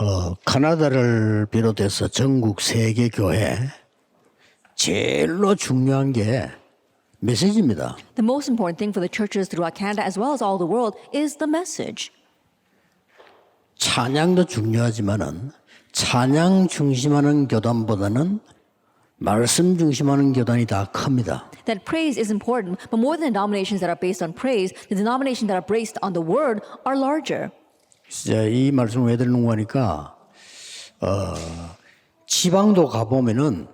어, 카나다를 비롯해서 전국 세계 교회 제일로 중요한 게 메시지입니다. The most important thing for the churches throughout Canada as well as all the world is the message. 찬양도 중요하지만은 찬양 중심하는 교단보다는 말씀 중심하는 교단이 다 큽니다. That praise is important, but more than denominations that are based on praise, the denominations that are based on the word are larger. 진짜 이 말씀을 왜 드리는 거니까 어, 지방도 가 보면은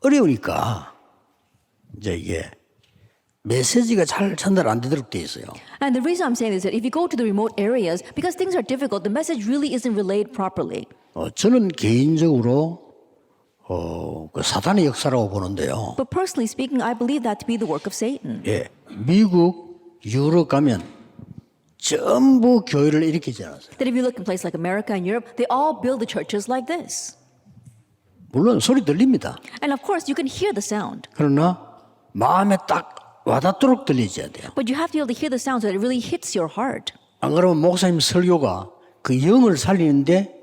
어려우니까 이제 이게 메시지가 잘 전달 안 되도록 돼 있어요. And the reason I'm saying this is that if you go to the remote areas, because things are difficult, the message really isn't relayed properly. 어, 저는 개인적으로 어, 그 사탄의 역사라고 보는데요. But personally speaking, I believe that to be the work of Satan. 예, 미국, 유럽 가면 전부 교회를 일으키지 않았어요. That if you look in places like America and Europe, they all build the churches like this. 물론 소리 들립니다. And of course, you can hear the sound. 그러나 마음에 딱 와닿도록 들리셔야 돼요. But you have to be able to hear the sound so that it really hits your heart. 안 그러면 목사님 설교가 그 영을 살리는데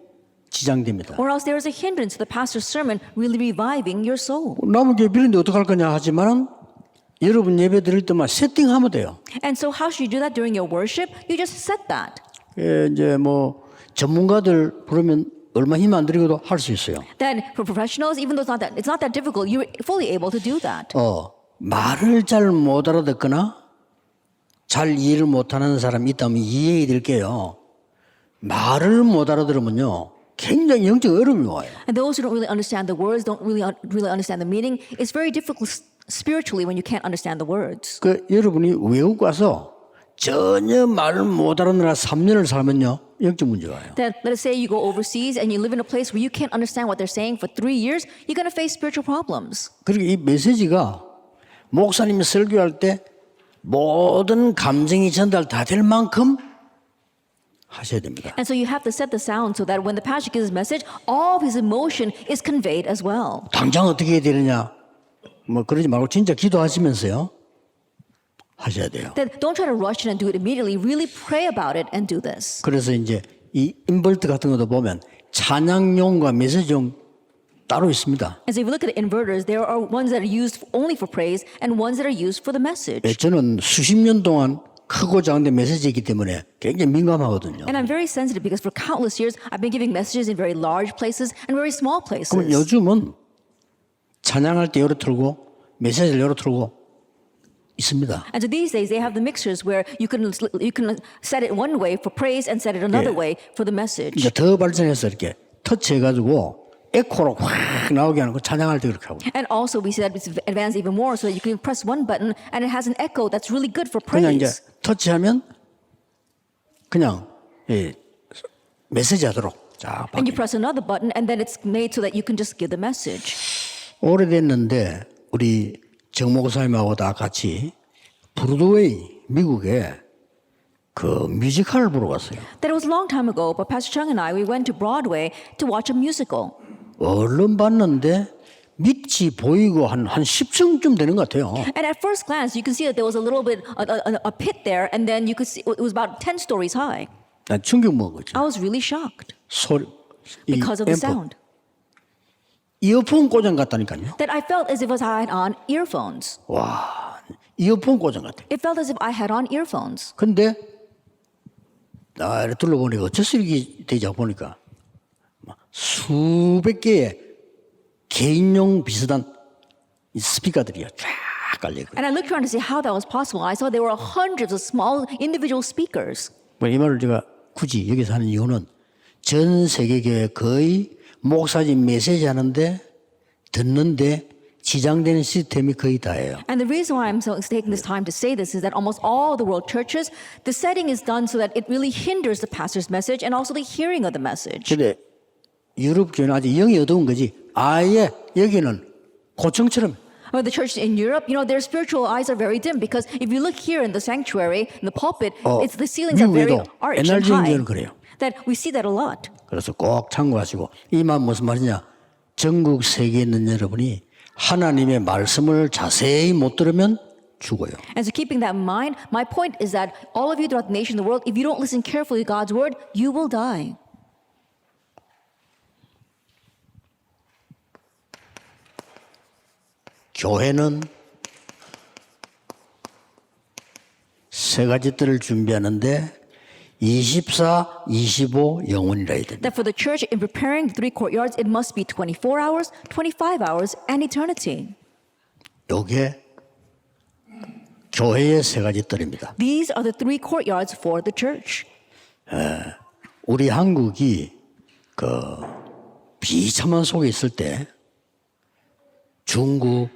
지장됩니다. Or else there is a hindrance to the pastor's sermon really reviving your soul. 남은 교회 빌는데 어떡할 거냐 하지만은 여러분 예배 드릴 때만 세팅하면 돼요. And so, how should you do that during your worship? You just set that. 예, 이제 뭐 전문가들 부르면 얼마 힘 안 들이고도 할 수 있어요. Then, for professionals, even though it's not that it's not that difficult, you're fully able to do that. 어, 말을 잘 못 알아듣거나 잘 이해를 못하는 사람이 있다면 이해해 드릴게요. 말을 못 알아들으면요. 굉장히 영적 어려움이 와요. And those who don't really understand the words, don't really really understand the meaning. It's very difficult spiritually when you can't understand the words. 그 여러분이 외국 가서 전혀 말을 못 알아듣느라 3년을 살면요. 영적 문제가 와요. That let us say you go overseas and you live in a place where you can't understand what they're saying for three years, you're going to face spiritual problems. 그리고 이 메시지가 목사님이 설교할 때 모든 감정이 전달 다 될 만큼 하셔야 됩니다. And so you have to set the sound so that when the pastor gives his message, all of his emotion is conveyed as well. 당장 어떻게 해야 되느냐? 뭐 그러지 말고 진짜 기도하시면서요. 하셔야 돼요. That don't try to rush in and do it immediately. Really pray about it and do this. 그래서 이제 이 인벌트 같은 것도 보면 찬양용과 메시지용 따로 있습니다. And so if you look at the inverters, there are ones that are used only for praise and ones that are used for the message. 예, 저는 수십 년 동안 크고 작은데 메시지이기 때문에 굉장히 민감하거든요. And I'm very sensitive because for countless years I've been giving messages in very large places and very small 그럼 places. 요즘은 찬양할 때 열어 틀고 메시지를 열어 틀고 있습니다. And so these days they have the mixtures where you can you can set it one way for praise and set it another Yeah. way for the message. 이제 더 발전해서 이렇게 터치해 가지고 에코로 확 나오게 하는 거 찬양할 때 그렇게 하고 And also we that it's advanced even more so that you can press one button and it has an echo that's really good for 그냥 이제 praise. 터치하면 그냥 예, 메시지 하도록 자 And you press another button and then it's made so that you can just give the message. 오래됐는데 우리 정 목사님하고 다 같이 브로드웨이 미국에 그 뮤지컬을 보러 갔어요. That was a long time ago, but Pastor Chung and I we went to Broadway to watch a musical. 얼른 봤는데 밑이 보이고 한, 한 10층쯤 되는 것 같아요. And at first glance, you can see that there was a little bit a, a, a pit there, and then you could see it was about ten stories high. 난 충격 먹은 거죠. I was really shocked 소리, 이 because of the sound. 이어폰 고장 같다니까요. That I felt as if I had on earphones. 와, 이어폰 고장 같아. It felt as if I had on earphones. 근데 나 이렇게 둘러보니까 어째서 이렇게 되지 보니까 막 수백 개의 개인용 비슷한 이 스피커들이 쫙 깔려 있고 And I looked around to see how that was possible. I saw there were hundreds of small individual speakers. 뭐이 말을 제가 굳이 여기서 하는 이유는 전 세계 교회 거의 목사님 메시지 하는데 듣는데 지장되는 시스템이 거의 다예요. And the reason why I'm so taking this time to say this is that almost all the world churches, the setting is done so that it really hinders the pastor's message and also the hearing of the message. 근데 유럽 교회는 아직 영이 어두운 거지. 아예 여기는 고층처럼 Or the church in Europe, you know, their spiritual eyes are very dim because if you look here in the sanctuary, in the pulpit, 어, it's the ceilings are very arched and high. 그래요. That we see that a lot. 그래서 꼭 참고하시고 이 말 무슨 말이냐? 전국 세계에 있는 여러분이 하나님의 말씀을 자세히 못 들으면 죽어요. And so keeping that in mind, my point is that all of you throughout the nation, the world, if you don't listen carefully to God's word, you will die. 교회는 세 가지 뜰을 준비하는데 24, 25 영혼이라 해야 된다. That for the church, in preparing the three courtyards, it must be 24 hours, 25 hours, and eternity. 요게 교회의 세 가지 뜰입니다. These are the three courtyards for the church. 우리 한국이 그 비참한 속에 있을 때 중국,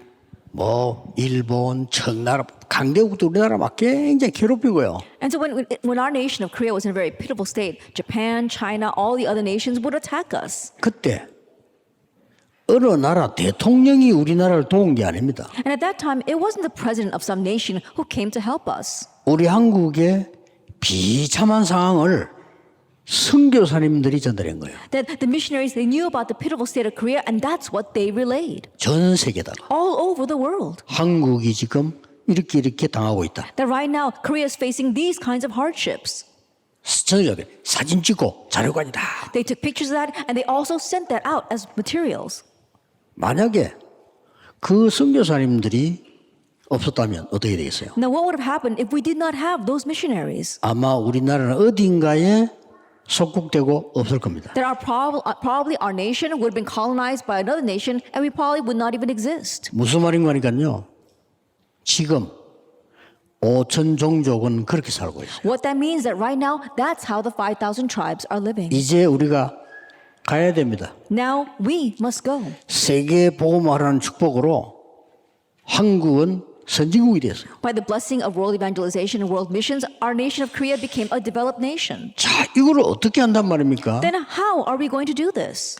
뭐 일본, 청나라 강대국도 우리나라 막 굉장히 괴롭히고요. And so when, when our nation of Korea was in a very pitiful state, Japan, China, all the other nations would attack us. 그때 어느 나라 대통령이 우리나라를 도운 게 아닙니다. And at that time, it wasn't the president of some nation who came to help us. 우리 한국의 비참한 상황을 선교사님들이 전달한 거예요. That the missionaries, they knew about the pitiful state of Korea, and that's what they relayed 전 세계다가 all over the world. 한국이 지금 이렇게 이렇게 당하고 있다. That right now, Korea is facing these kinds of hardships. 저녁에 사진 찍고 자료관이다. They took pictures of that, and they also sent that out as materials. 만약에 그 선교사님들이 없었다면 어떻게 되겠어요? Now, what would have happened if we did not have those missionaries? 아마 우리나라는 어딘가에 속국되고 없을 겁니다. That our prob- uh, probably our nation would have been colonized by another nation, and we probably would not even exist. 무슨 말인가 하니까요. 지금 5천 종족은 그렇게 살고 있어요. What that means that right now, that's how the 5,000 tribes are living. 이제 우리가 가야 됩니다. Now we must go. 세계 복음화라는 축복으로 한국은 선진국이 됐어요. By the blessing of world evangelization and world missions, our nation of Korea became a developed nation. 자, 이거를 어떻게 한단 말입니까? Then how are we going to do this?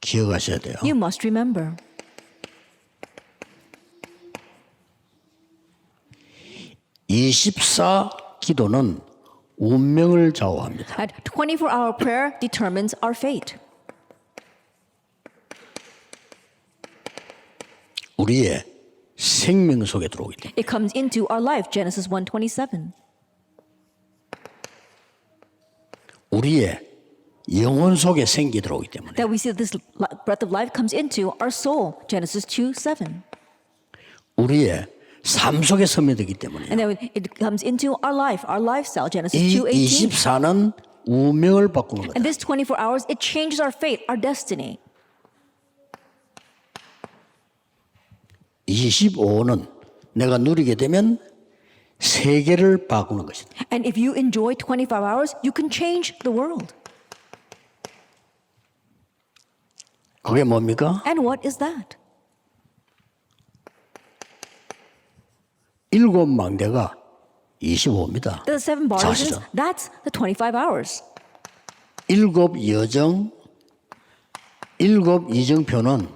기억하셔야 돼요. You must remember. (24) 기도는 운명을 좌우합니다. That 24 hour prayer determines our fate. 우리의 생명 속에 들어오기 때문에 It comes into our life, Genesis 1:27. 우리의 영혼 속에 생기 들어오기 때문에 That we see that this breath of life comes into our soul, Genesis 2:7. 우리의 삶 속에 스며들기 때문에 And then it comes into our life, our lifestyle, Genesis 이 2:18. 24는 운명을 바꾸는 거다. And this 24 hours, it changes our fate, our destiny. 25는 내가 누리게 되면 세계를 바꾸는 것이다. And if you enjoy 25 hours, you can change the world. 그게 뭡니까? And what is that? 일곱 망대가 25입니다. The seven bargeons, 사실은. that's the 25 hours. 일곱 여정, 일곱 이정표는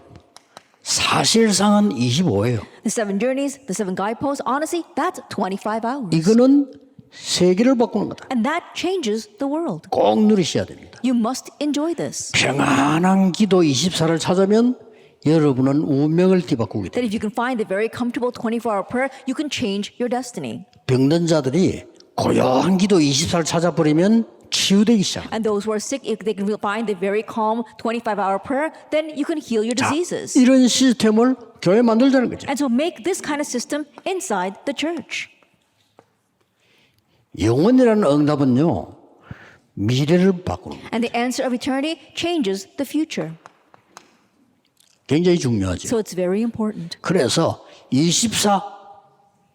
사실상은 25예요. The seven journeys, the seven guideposts, honestly, that's 25 hours. 이거는 세계를 바꾸는 거다. And that changes the world. 꼭 누리셔야 됩니다. You must enjoy this. 평안한 기도 24를 찾으면 여러분은 운명을 뒤바꾸게 That 됩니다. if you can find the very comfortable 24 hour prayer, you can change your destiny. 병든 자들이 고요한 기도 24를 찾아버리면 치유되기 시작합니다. And those who are sick, if they can find the very calm 25 hour prayer, then you can heal your 자, diseases. 이런 시스템을 교회 만들자는 거죠. And so make this kind of system inside the church. 영원이라는 응답은요, 미래를 바꾸는 거예요. And the answer of eternity changes the future. 굉장히 중요하죠. So it's very important. 그래서 24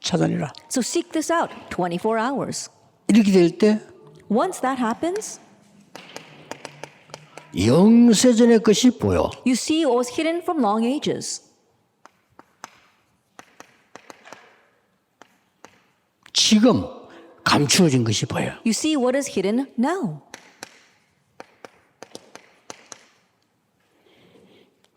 찾아내라. So seek this out 24 hours. 이렇게 될 때 Once that happens, 영세전의 것이 보여. you see what was hidden from long ages. 지금 감추어진 것이 보여. You see what is hidden now.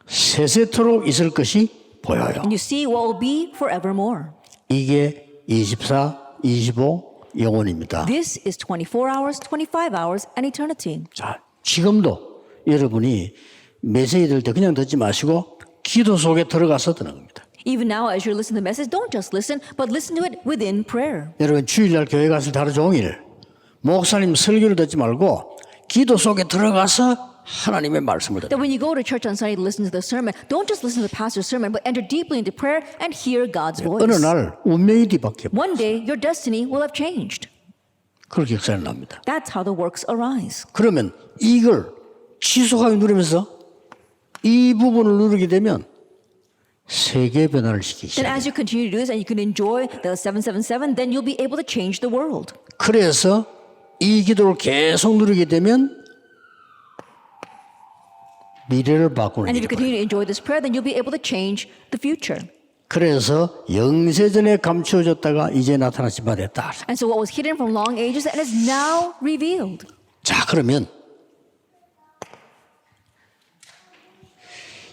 세세토록 있을 것이 보여요. You see what will be forevermore. 이게 24, 25 영혼입니다. This is 24 hours, 25 hours, and eternity. 자, 지금도 여러분이 메시지 들을 때 그냥 듣지 마시고 기도 속에 들어가서 듣는 겁니다. Even now, as you're listening to the message, don't just listen, but listen to it within prayer. 여러분 주일날 교회 때 하루 종일 목사님 설교를 듣지 말고 기도 속에 들어가서 하나님의 말씀을 듣는 That when you go to church on Sunday to listen to the sermon, don't just listen to the pastor's sermon, but enter deeply into prayer and hear God's voice. 어느 날 운명이 뒤바뀌어 One day, your destiny will have changed. 그렇게 역사를 납니다. That's how the works arise. 그러면 이걸 지속하게 누리면서 이 부분을 누리게 되면 세계 변화를 시키기 Then 시작해요. as you continue to do this and you can enjoy the 777, then you'll be able to change the world. 그래서 이 기도를 계속 누리게 되면 미래를 바꾸는 And if you 일이 continue to enjoy this prayer, then you'll be able to change the future. 그래서 영세전에 감추어졌다가 이제 나타나신 바 됐다. And so what was hidden from long ages and is now revealed. 자, 그러면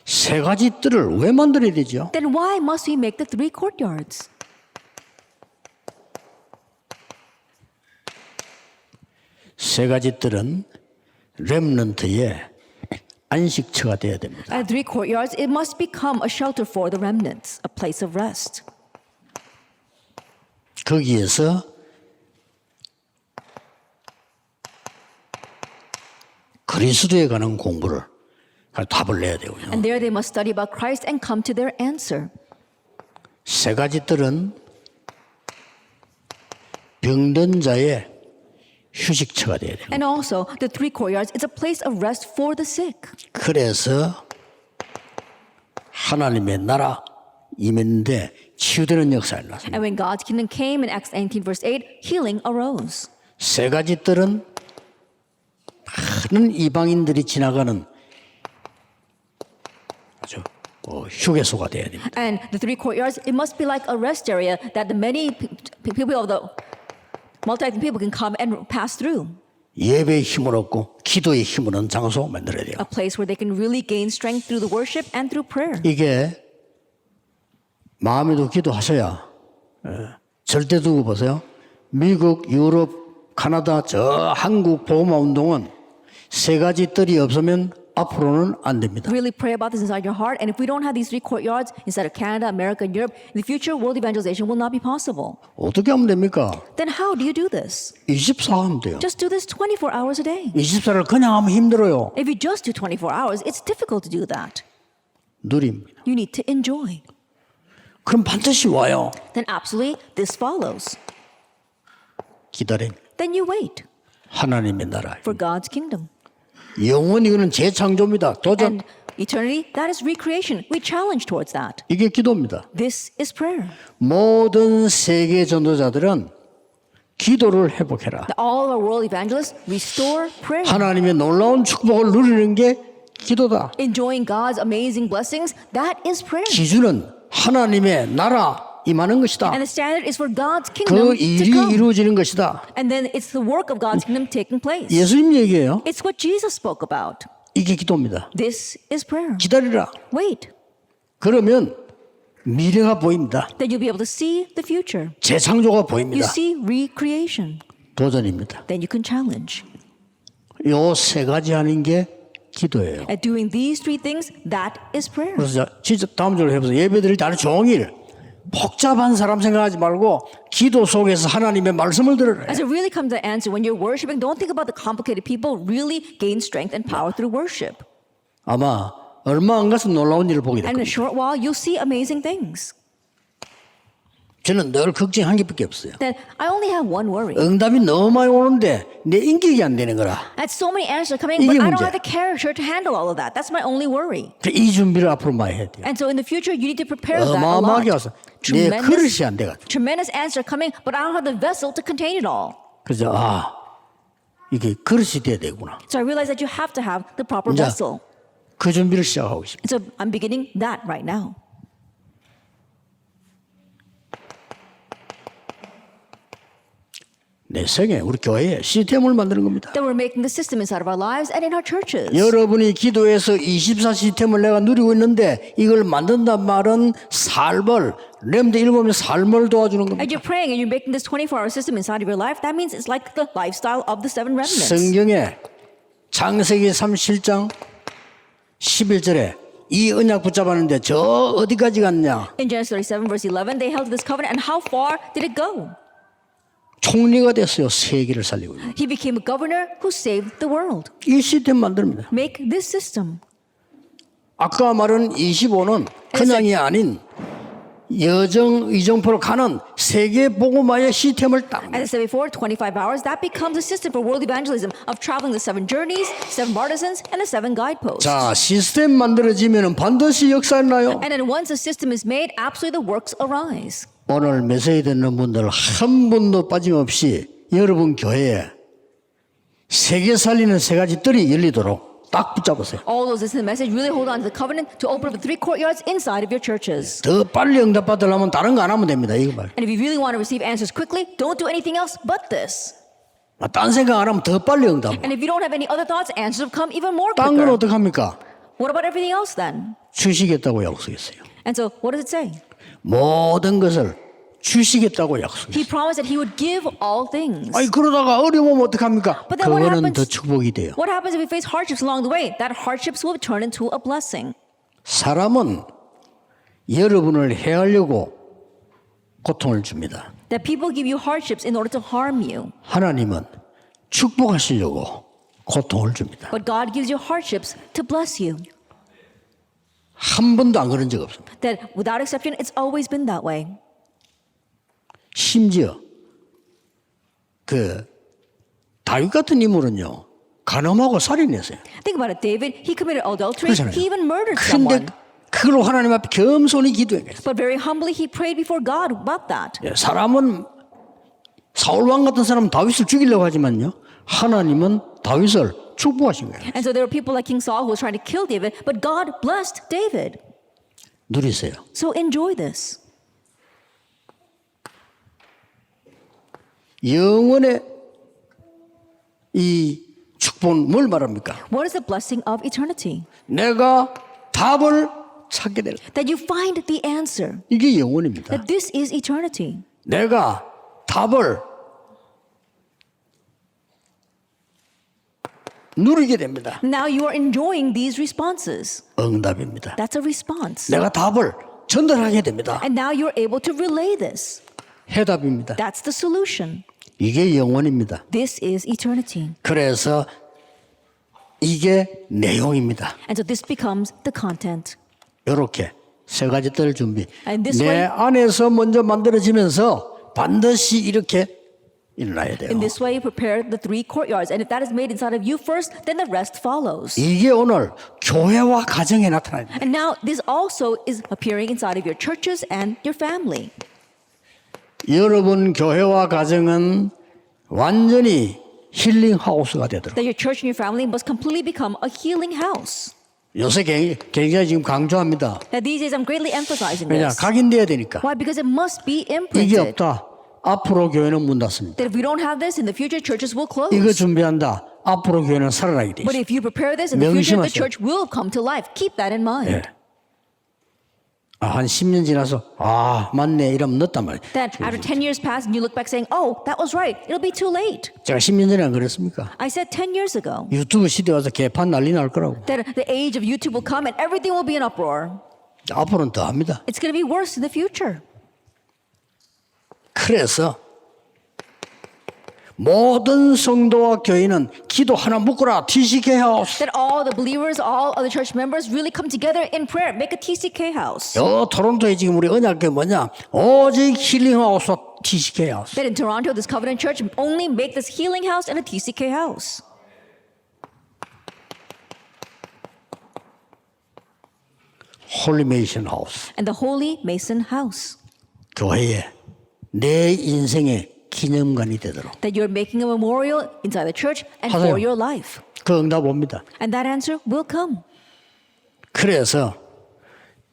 세 가지 뜰을 왜 만들어야 되죠? Then why must we make the three courtyards? 세 가지 뜰은 렘넌트의 안식처가 되어야 됩니다. At three courtyards, it must become a shelter for the remnants, a place of rest. 거기에서 그리스도에 관한 공부를 답을 내야 되고요. And there they must study about Christ and come to their answer. 세 가지 뜰은 병든 자의 휴식처가 되어야 됩니다. And also, the three courtyards is a place of rest for the sick. 그래서 하나님의 나라 임했는데 치유되는 역사를 났습니다. And when God's kingdom came in Acts 19, verse 8, healing arose. 세 가지 뜰은 많은 이방인들이 지나가는 아주 어, 휴게소가 되어야 됩니다. And the three courtyards, it must be like a rest area that the many pe- pe- people of the multi people can come and pass through. 예배의 힘을 얻고 기도의 힘을 얻는 장소 만들어야 돼요. A place where they can really gain strength through the worship and through prayer. 이게 마음에도 기도하셔야 예, 절대 두고 보세요. 미국, 유럽, 카나다, 저 한국 보호마 운동은 세 가지 뜰이 없으면 앞으로는 안 됩니다. Really pray about this inside your heart. And if we don't have these three courtyards inside of Canada, America, and Europe, in the future, world evangelization will not be possible. 어떻게 하면 됩니까? Then how do you do this? 24 하면 돼요. Just do this 24 hours a day. 24를 그냥 하면 힘들어요. If you just do 24 hours, it's difficult to do that. 누립니다. You need to enjoy. 그럼 반드시 와요. Then absolutely, this follows. 기다림. Then you wait 하나님의 나라. for God's kingdom. 영원히 이거는 재창조입니다. 도전. And eternity, that is recreation. We challenge towards that. 이게 기도입니다. This is prayer. 모든 세계 전도자들은 기도를 회복해라. All our world evangelists restore prayer. 하나님의 놀라운 축복을 누리는 게 기도다. Enjoying God's amazing blessings, that is prayer. 기준은 하나님의 나라 임하는 것이다. And the standard is for God's kingdom 그 to 일이 come. 이루어지는 것이다. And then it's the work of God's kingdom taking place. 예수님 얘기예요. It's what Jesus spoke about. 이게 기도입니다. This is prayer. 기다리라. Wait. 그러면 미래가 보입니다. Then you'll be able to see the future. 재창조가 You 보입니다. see recreation. 도전입니다. Then you can challenge. 요 세 가지 하는 게 기도예요. At doing these three things, that is prayer. 그래서 자, 진짜 다음 주로 해보세요. 예배 드릴 때 하루 종일 복잡한 사람 생각하지 말고 기도 속에서 하나님의 말씀을 들으라. As it really comes to answer, when you're worshiping, don't think about the complicated people. Really gain strength and power through worship. 아마 얼마 안 가서 놀라운 일을 보게 될 And in a 겁니다. short while, you'll see amazing things. 저는 늘 걱정 한 개밖에 없어요. Then I only have one worry. 응답이 너무 많이 오는데 내 인격이 안 되는 거라. I had so many answers coming, 이게 but I don't 문제야. have the character to handle all of that. That's my only worry. 그이 준비를 앞으로 많이 해야 돼요. And so in the future, you need to prepare that a 어마어마하게 lot. 와서 내 그릇이 안 돼가지고. tremendous answer coming, but I don't have the vessel to contain it all. 그래서 아 이게 그릇이 돼야 되구나. So I realize that you have to have the proper 이제 vessel. 그 준비를 시작하고 있습니다. And so I'm beginning that right now. 내 생에 우리 교회에 시스템을 만드는 겁니다. That we're making the system inside of our lives and in our churches. 여러분이 기도해서 24 시스템을 내가 누리고 있는데 이걸 만든단 말은 삶을 렘드 일곱의 삶을 도와주는 겁니다. As you're praying and you're making this 24-hour system inside of your life, that means it's like the lifestyle of the seven remnants. 성경에 창세기 37장 11절에 이 언약 붙잡았는데 저 어디까지 갔냐? In Genesis 37, verse 11, they held this covenant, and how far did it go? 총리가 됐어요. 세계를 살리고. He became a governor who saved the world. 이 시스템 만듭니다. Make this system. 아까 말한 25는 그냥이 아닌 여정 의정포로 가는 세계 복음화의 시스템을 딱 As I said before, 25 hours, that becomes a system for world evangelism of traveling the seven journeys, seven partisans, and the seven guideposts. 자, 시스템 만들어지면 반드시 역사나요? And then once a system is made, absolutely the works arise. 오늘 메시지 듣는 분들 한 분도 빠짐없이 여러분 교회에 세계 살리는 세 가지 뜰이 열리도록 딱 붙잡으세요. All those listening to the message really hold on to the covenant to open up the three courtyards inside of your churches. 더 빨리 응답 받으려면 다른 거 안 하면 됩니다. 이거 말. And if you really want to receive answers quickly, don't do anything else but this. 아, 딴 생각 안 하면 더 빨리 응답. And if you don't have any other thoughts, answers will come even more 딴건 quicker. 어떡합니까? What about everything else then? 주시겠다고 약속했어요. And so, what does it say? 모든 것을 주시겠다고 약속했어요. He promised that he would give all things. 아니 그러다가 어려우면 어떡합니까? But then what 그거는 happens- 더 축복이 돼요. What happens if we face hardships along the way? That hardships will turn into a blessing. 사람은 여러분을 해하려고 고통을 줍니다. That people give you hardships in order to harm you. 하나님은 축복하시려고 고통을 줍니다. But God gives you hardships to bless you. 한 번도 안 그런 적 없습니다. That without exception, it's always been that way. 심지어 그 다윗 같은 인물은요 간음하고 살인했어요. Think about it, David. He committed adultery. 그렇잖아요. He even murdered 근데 someone. 그걸로 하나님 앞에 겸손히 기도했어요. But very humbly, he prayed before God about that. 예, 사람은 사울 왕 같은 사람은 다윗을 죽이려고 하지만요 하나님은 다윗을 축복하신 거예요. And so there were people like King Saul who was trying to kill David, but God blessed David. 누리세요. So enjoy this. 영원의 이 축복은 뭘 말합니까? What is the blessing of eternity? 내가 답을 찾게 될 That you find the answer. 이게 영원입니다. That this is eternity. 내가 답을 누리게 됩니다. Now you are enjoying these responses. 응답입니다. That's a response. 내가 답을 전달하게 됩니다. And now you're able to relay this. 해답입니다. That's the solution. 이게 영원입니다. This is eternity. 그래서 이게 내용입니다. And so this becomes the content. 이렇게 세 가지 뜰 준비. 내 way- 안에서 먼저 만들어지면서 반드시 이렇게 일어나야 돼요. In this way, you prepare the three courtyards. And if that is made inside of you first, then the rest follows. 이게 오늘 교회와 가정에 나타납니다. And now this also is appearing inside of your churches and your family. 여러분 교회와 가정은 완전히 힐링 하우스가 되도록. That your church and your family must completely become a healing house. 요새 굉- 굉장히 지금 강조합니다. Now these days I'm greatly emphasizing 왜냐 this. 각인돼야 되니까. Why? Because it must be 이게 imprinted. 없다. 앞으로 교회는 문 닫습니다. That if we don't have this in the future, churches will close. 이거 준비한다. 앞으로 교회는 살아나게 돼 But 있어. if you prepare this in the future, the 명심하세요. church will come to life. Keep that in 예. mind. 아, 한 10년 지나서 아 맞네 이러면 늦단 말이에요. That after 10 years pass and you look back saying, oh, that was right, it'll be too late. 제가 10년 전에 안 그랬습니까? I said 10 years ago 유튜브 시대 와서 개판 난리 날 거라고. that the age of YouTube will come and everything will be in uproar. 앞으로는 더 합니다. It's going to be worse in the future. 그래서 모든 성도와 교인은 기도 하나 묶어라 TCK 하우스. That all the believers, all of the church members really come together in prayer. Make a TCK house. 요 토론토에 지금 우리 언약계 뭐냐? 오직 힐링 하우스 TCK 하우스. That in Toronto, this covenant church only make this healing house and a TCK house. 홀리 메이션 하우스. And the Holy Mason house. 교회에 내 인생의 기념관이 되도록 That you're making a memorial inside the church and 하세요. for your life. 그 응답 옵니다. And that answer will come. 그래서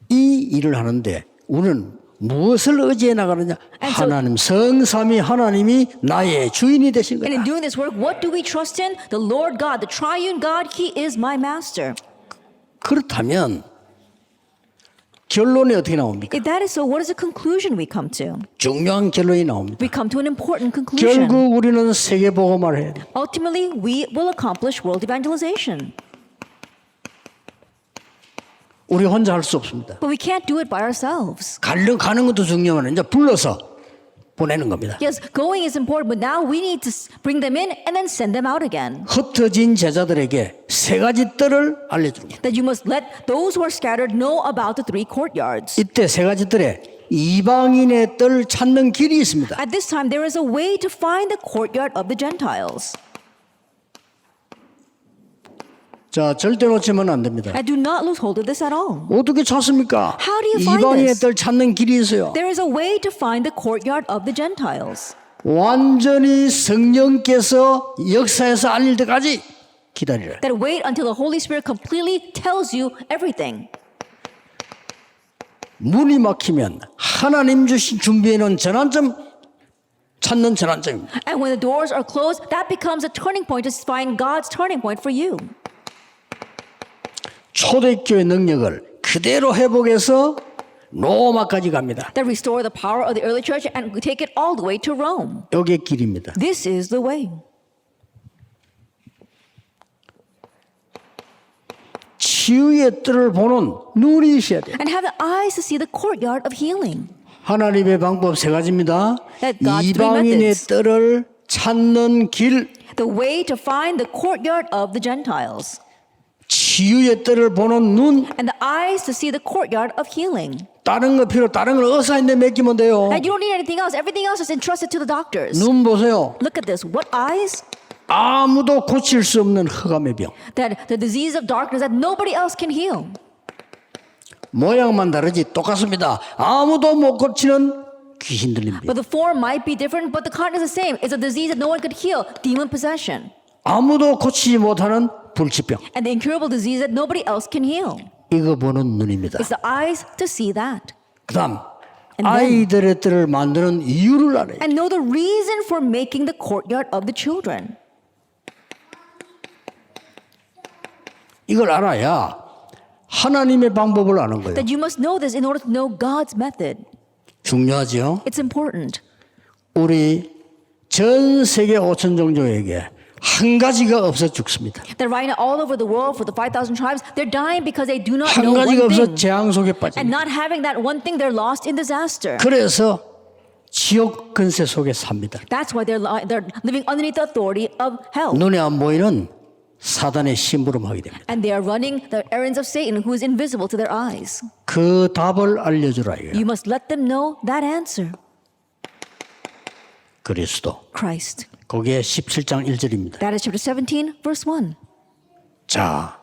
이 일을 하는데 우리는 무엇을 의지해 나가느냐? And so- 하나님 성삼위 하나님이 나의 주인이 되신 And in 거다. doing this work, what do we trust in? The Lord God, the triune God, He is my master. 그렇다면 결론이 어떻게 나옵니까? If that is so, what is the conclusion we come to? 중요한 결론이 나옵니다. We come to an important conclusion. 결국 우리는 세계 복음화를 해야 돼. Ultimately, we will accomplish world evangelization. 우리 혼자 할 수 없습니다. But we can't do it by ourselves. 가려 가는 것도 중요하면 이제 불러서 보내는 겁니다. Yes, going is important, but now we need to bring them in and then send them out again. 흩어진 제자들에게 세 가지 뜰을 알려주는 겁니다. That you must let those who are scattered know about the three courtyards. 이때 세 가지 뜰에 이방인의 뜰 찾는 길이 있습니다. At this time, there is a way to find the courtyard of the Gentiles. 자, 절대 놓치면 안 됩니다. And do not lose hold of this at all. 어떻게 찾습니까? How do you find 이방인의 this? 뜰 찾는 길이 있어요. There is a way to find the courtyard of the Gentiles. 완전히 성령께서 역사에서 알릴 때까지 기다리라. That wait until the Holy Spirit completely tells you everything. 문이 막히면 하나님 주신 준비해 놓은 전환점 찾는 전환점입니다. And when the doors are closed, that becomes a turning point to find God's turning point for you. 초대교회 능력을 그대로 회복해서 로마까지 갑니다. That restore the power of the early church and take it all the way to Rome. 요게 길입니다. This is the way. 치유의 뜰을 보는 눈이 있어야 돼요. And have the eyes to see the courtyard of healing. 하나님의 방법 세 가지입니다. 이방인의. 뜰을 찾는 길, The way to find the courtyard of the Gentiles. 치유의 뜰을 보는 눈, And the eyes to see the courtyard of healing. 다른 거 필요, 다른 걸 의사인데 맡기면 돼요. And you don't need anything else. Everything else is entrusted to the doctors. 눈 보세요. Look at this. What eyes? 아무도 고칠 수 없는 흑암의 병. That the disease of darkness that nobody else can heal. 모양만 다르지 똑같습니다. 아무도 못 고치는 귀신 들린 병. But the form might be different, but the content is the same. It's a disease that no one could heal, demon possession. 아무도 고치지 못하는 불치병. And the incurable disease that nobody else can heal. 이거 보는 눈입니다. It's the eyes to see that. 그다음 And then- 아이들의 뜰을 만드는 이유를 알아요. And know the reason for making the courtyard of the children. 이걸 알아야 하나님의 방법을 아는 거예요. That you must know this in order to know God's method. 중요하죠. It's important. 우리 전 세계 5천 종족에게 한 가지가 없어 죽습니다. That right now, all over the world, for the 5,000 tribes, they're dying because they do not 한 know 가지가 one 없어 thing. 재앙 속에 And 빠집니다. not having that one thing, they're lost in disaster. 그래서 지옥 근세 속에 삽니다. That's why they're, li- they're living underneath the authority of hell. 눈에 안 보이는 사단의 심부름하게 됩니다. And they are running the errands of Satan, who is invisible to their eyes. 그 답을 알려주라 이거예요. You must let them know that answer 그리스도. Christ. 거기에 17장 1절입니다. That is chapter 17, verse 1. 자,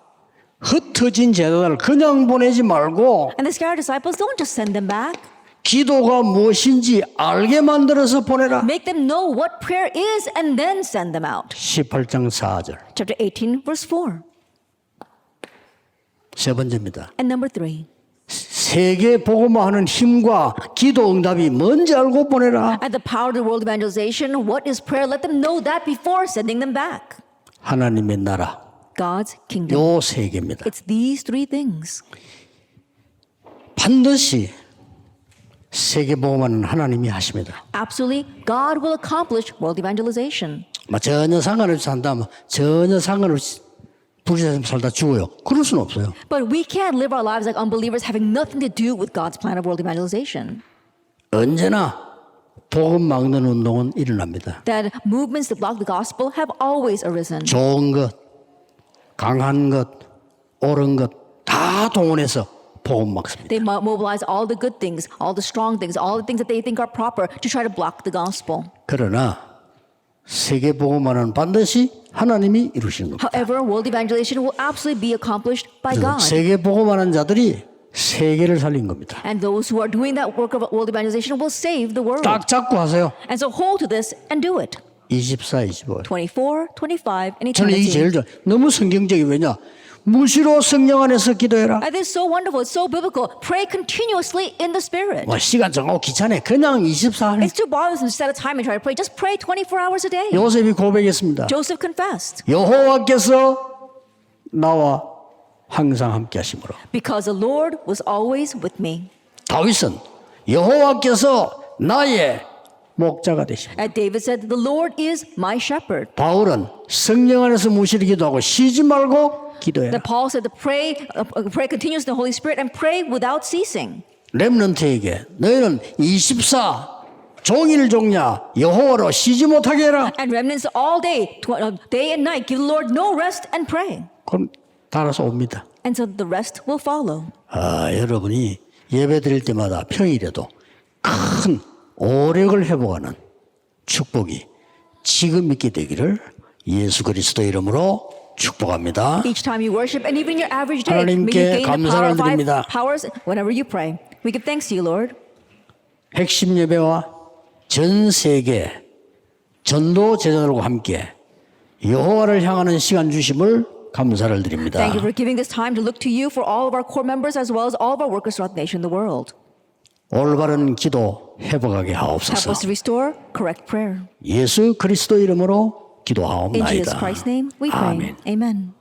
흩어진 제자들 그냥 보내지 말고 And the scattered disciples, don't just send them back. 기도가 무엇인지 알게 만들어서 보내라. Make them know what prayer is and then send them out. 18장 4절. Chapter 18, verse 4. 세 번째입니다. And number 3. 세계 복음화 하는 힘과 기도 응답이 뭔지 알고 보내라. At the power of the world evangelization, what is prayer? Let them know that before sending them back. 하나님의 나라. God's kingdom. 요세 개입니다. It's these three things. 반드시 세계 복음화는 하나님이 하십니다. Absolutely, God will accomplish world evangelization. 뭐 전혀 상관없이 산다면 전혀 상관없이 불신자처럼 살다 죽어요. 그럴 수는 없어요. But we can't live our lives like unbelievers having nothing to do with God's plan of world evangelization. 언제나 복음 막는 운동은 일어납니다. That movements that block the gospel have always arisen. 좋은 것, 강한 것, 옳은 것 다 동원해서 복음 막습니다. They mo- mobilize all the good things, all the strong things, all the things that they think are proper to try to block the gospel. 그러나 세계 복음화는 반드시 하나님이 이루시는 겁니다. However, world evangelization will absolutely be accomplished by God. 세계 복음화하는 자들이 세계를 살린 겁니다. And those who are doing that work of world evangelization will save the world. 딱 잡고 하세요. And so hold to this and do it. 24, 25. 24, 25, and 저는 이게 eternity. 제일 좋아. 너무 성경적이 왜냐? 무시로 성령 안에서 기도해라. This is so wonderful. So biblical. Pray continuously in the Spirit. 뭐 시간 정하고 귀찮아. 그냥 24 하래. It's too bothersome to set a time and try to pray. Just pray 24 hours a day. 요셉이 고백했습니다. Joseph confessed, 여호와께서 나와 항상 함께 하심으로. because the Lord was always with me. 다윗은 여호와께서 나의 목자가 되십니다. And David said, The Lord is my shepherd. 바울은 성령 안에서 무시를 기도하고 쉬지 말고 기도해라. That Paul said to pray, uh, uh, pray continuously in the Holy Spirit and pray without ceasing. 렘넌트에게 너희는 24 종일 종야 여호와로 쉬지 못하게 해라. And remnants all day, uh, day and night, give the Lord no rest and pray. 그럼 따라서 옵니다. And so the rest will follow. 아, 여러분이 예배 드릴 때마다 평일에도 큰 오력을 회복하는 축복이 지금 있게 되기를 예수 그리스도 이름으로 축복합니다. Each time you worship, and even your average day, may you 하나님께 gain the power 감사를 of five 드립니다. powers whenever you pray. We give thanks to you, Lord. 핵심 예배와 전 세계 전도 제자들과 함께 여호와를 향하는 시간 주심을 감사를 드립니다. Thank you for giving this time to look to you for all of our core members as well as all of our workers throughout the nation and the world. 올바른 기도 회복하게 Help 하옵소서. us to restore correct prayer. 예수 그리스도 이름으로 기도하옵나이다. Christ's name, we pray. 아멘. Amen.